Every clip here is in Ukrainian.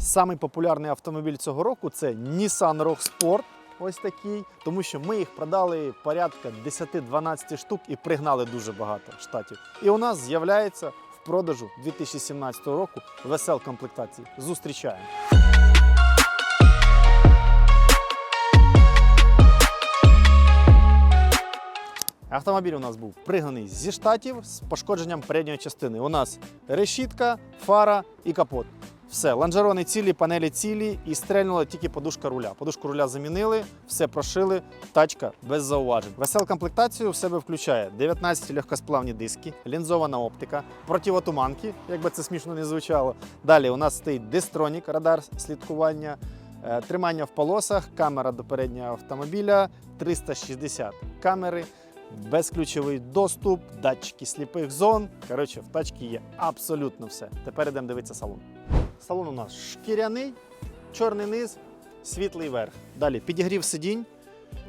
Самий популярний автомобіль цього року це Nissan Rogue Sport. Ось такий, тому що ми їх продали порядка 10-12 штук і пригнали дуже багато штатів. І у нас з'являється в продажу 2017 року весел комплектації. Зустрічаємо. Автомобіль у нас був пригнаний зі штатів з пошкодженням передньої частини. У нас решітка, фара і капот. Все, лонжерони цілі, панелі цілі і стрельнула тільки подушка руля. Подушку руля замінили, все прошили, тачка без зауважень. Весел комплектацію в себе включає 19 легкосплавні диски, лінзована оптика, противотуманки, як би це смішно не звучало. Далі у нас стоїть дистронік, радар слідкування, е, тримання в полосах, камера до переднього автомобіля, 360 камери безключовий доступ, датчики сліпих зон. Коротше, в тачці є абсолютно все. Тепер йдемо дивитися салон. Салон у нас шкіряний, чорний низ, світлий верх. Далі підігрів сидінь,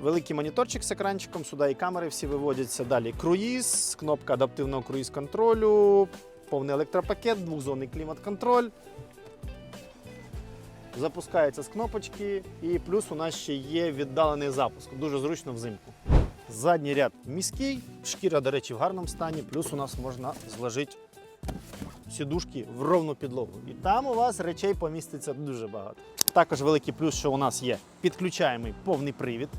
великий моніторчик з екранчиком, сюди і камери всі виводяться. Далі круїз, кнопка адаптивного круїз-контролю, повний електропакет, двохзонний клімат-контроль. Запускається з кнопочки, і плюс у нас ще є віддалений запуск. Дуже зручно взимку. Задній ряд міський, шкіра, до речі, в гарному стані, плюс у нас можна зложити сідушки в ровну підлогу. І там у вас речей поміститься дуже багато. Також великий плюс, що у нас є підключаємий повний привід.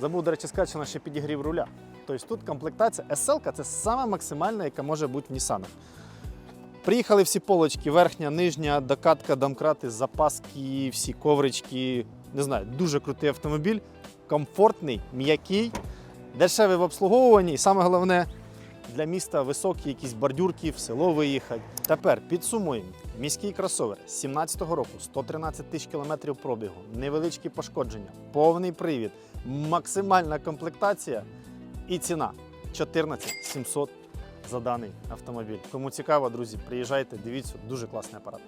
Забув, до речі, сказати, що у підігрів руля. Тобто тут комплектація SL це сама максимальна, яка може бути в Нісанах. Приїхали всі полочки, верхня, нижня, докатка, домкрати, запаски, всі коврички. Не знаю, дуже крутий автомобіль, комфортний, м'який, дешевий в обслуговуванні. І саме головне, для міста високі якісь бордюрки, в село виїхати. Тепер підсумуємо. Міський кросовер 17-го року, 113 тисяч кілометрів пробігу, невеличкі пошкодження, повний привід, максимальна комплектація і ціна 14 700 за даний автомобіль. Кому цікаво, друзі, приїжджайте, дивіться, дуже класний апарат.